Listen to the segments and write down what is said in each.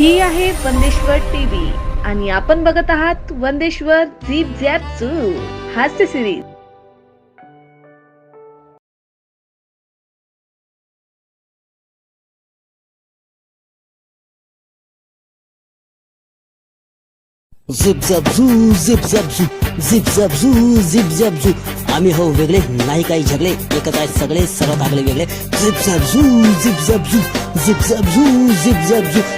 ही आहे वंदेश्वर टीव्ही आणि आपण बघत आहात वंदेश्वर झीप झॅप झू हास्य series zip zap zoo zip zap zoo zip zap zoo zip zap zoo. आम्ही हो वेगळे नाही काही झगले एकच आहे सगळे सर्व आगळे वेगळे. Zip zap zoo zip zap zoo zip zap zoo zip zap zoo.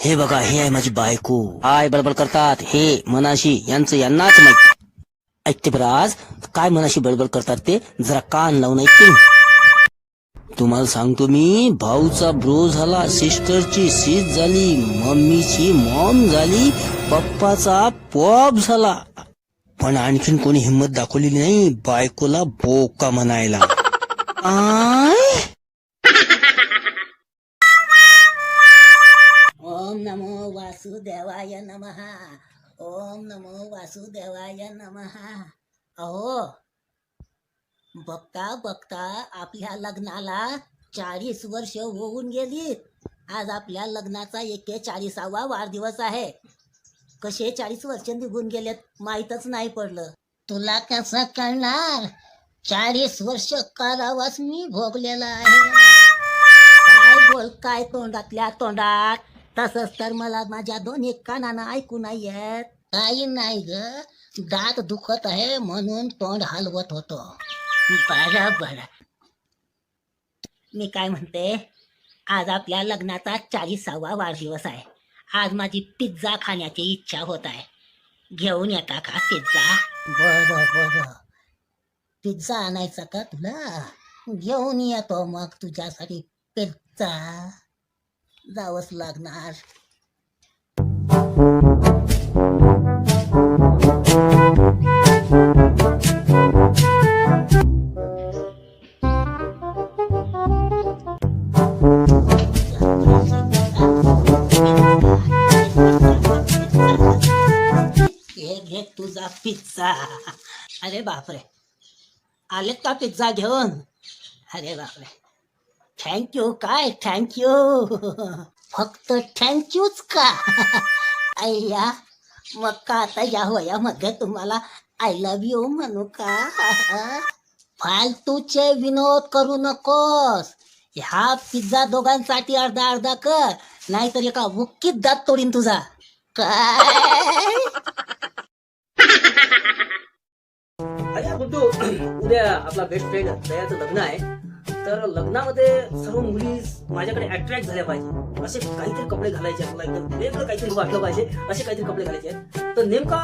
हे बघा हे आहे माझी बायको. काय बडबड करतात. हे मनाशी यांचं यांनाच माहीत. ऐकते बरं आज काय मनाशी बडबड करतात ते? जरा कान लावून ऐकते तुम्हाला सांगतो मी भाऊचा ब्रो झाला सिस्टरची सीस झाली मम्मीची मॉम झाली पप्पाचा पॉप झाला. पण आणखीन कोणी हिंमत दाखवलेली नाही बायकोला बोका म्हणायला. ओम नमो वासुदेवाय नमः. ओम नमो वासुदेवाय नमः. अहो बघता बघता आपल्या लग्नाला चाळीस वर्ष होऊन गेलीत आज आपल्या लग्नाचा एक्केचाळीसावा वाढदिवस आहे. कसे चाळीस वर्ष निघून गेलेत माहीतच नाही पडलं. तुला कसं कळणार? चाळीस वर्ष कारावास मी भोगलेला आहे. काय बोल काय तोंडातल्या तोंडात? तसंच तर मला माझ्या दोन्ही कानानं ऐकू नाही येत. काही नाही ग. दात दुखत आहे म्हणून तोंड हलवत होतो. बरं बरं मी काय म्हणते? आज आपल्या लग्नाचा चाळीसावा वाढदिवस आहे. आज माझी पिझ्झा खाण्याची इच्छा होत आहे. घेऊन येता का पिझ्झा? बरं बरं पिझ्झा आणायचा का तुला? घेऊन येतो मग तुझ्यासाठी पिझ्झा. जावंच लागणार. हे घे तुझा पिझ्झा. अरे बापरे. आलेत का पिझ्झा घेऊन? अरे बापरे. थँक्यू काय? थँक्यू फक्त थँक्यूच का? अय्या मग का आता या वयामध्ये तुम्हाला आय लव्ह यू म्हणू का? फालतूचे विनोद करू नकोस. ह्या पिझ्झा दोघांसाठी अर्धा अर्धा कर नाहीतर एका मुक्कीत दात तोडीन तुझा. काय? अरे गुड्डू उद्या आपला बेस्ट फ्रेंड दयाचं लग्न आहे. तर लग्नामध्ये सर्व मुली माझ्याकडे अट्रॅक्ट झाल्या पाहिजे. असे काहीतरी कपडे घालायचे आपल्याला एकदम वेगळं काहीतरी वाटलं पाहिजे. असे काहीतरी कपडे घालायचे आहेत. तर नेमका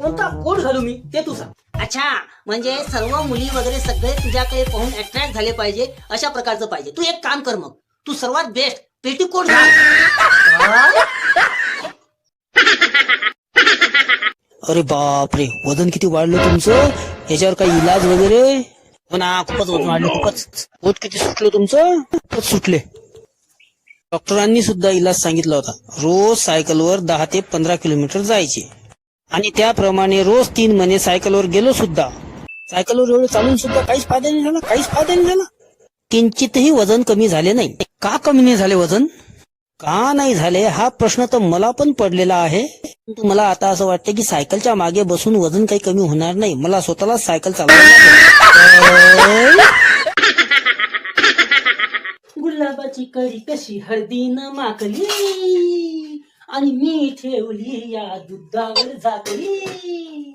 कोणता कोट घालू मी ते तू सांग. अच्छा म्हणजे सर्व मुली वगैरे सगळे तुझ्याकडे पाहून अट्रॅक्ट झाले पाहिजे अशा प्रकारचं पाहिजे. तू एक काम कर मग. तू सर्वात बेस्ट पेटीकोट घाल? अरे बापरे वजन किती वाढलं तुमचं? याच्यावर काही इलाज वगैरे? हो ना खूपच वजन वाढलं खूपच. पोट किती सुटलं तुमचं? खूपच सुटले. डॉक्टरांनी सुद्धा इलाज सांगितला होता. रोज सायकलवर दहा ते पंधरा किलोमीटर जायचे. आणि त्याप्रमाणे रोज तीन महिने सायकलवर गेलो सुद्धा. सायकलवर एवढं चालून सुद्धा काहीच फायदा नाही झाला काहीच फायदा नाही झाला. किंचितही वजन कमी झाले नाही. का कमी नाही झाले वजन? का नाही झाले? हा प्रश्न तर मला पण पडलेला आहे. परंतु मला आता असं वाटतं की सायकलच्या मागे बसून वजन काही कमी होणार नाही. मला स्वतःला सायकल चालवायला गुलाबाची कळी कशी हळदीनं माकली आणि मी ठेवली या दुधावर झाकली.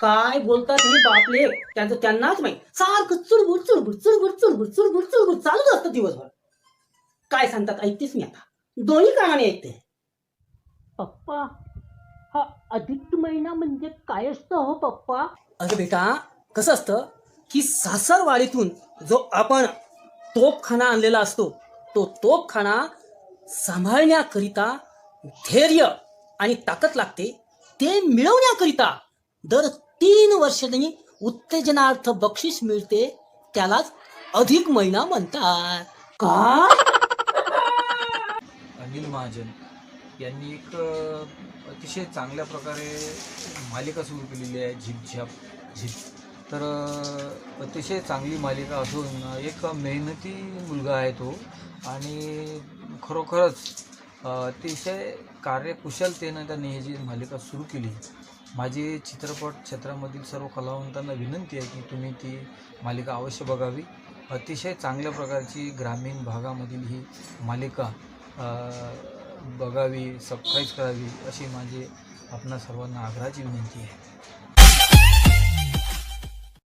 काय बोलतात हे बापले? त्यांचं त्यांनाच माहीत. सारखं चुडबुड चुडबुड चुडबुड चुडबुड चुडबुड चुडबुड चालूच असतं दिवसभर. काय सांगतात ऐकतेस मी आता. दोन्ही कानाने ऐकते. पप्पा हा अधिक महिना म्हणजे काय असतं हो पप्पा? अरे बेटा कसं असतं की सासरवाडीतून जो आपण तोपखाना आणलेला असतो तो तोपखाना सांभाळण्याकरिता धैर्य आणि ताकद लागते ते मिळवण्याकरिता दर तीन वर्षांनी उत्तेजनार्थ बक्षीस मिळते त्यालाच अधिक महिना म्हणतात. का? अनिल महाजन यांनी एक अ, अतिशय चांगल्या प्रकारे मालिका सुरू केलेली आहे झिपझाप झिप. तर अ, अतिशय चांगली मालिका असून एक मेहनती मुलगा आहे तो आणि खरोखरच अ, अतिशय कार्यकुशलतेनं त्यांनी ही जी मालिका सुरू केली माझी चित्रपट क्षेत्रामधील सर्व कलावंतांना विनंती आहे की तुम्ही ती मालिका अवश्य बघावी. अतिशय चांगल्या प्रकारची ग्रामीण भागामधील ही मालिका बघावी सबस्क्राईब करावी अशी माझी आपणा सर्वांना आग्रहाची विनंती आहे.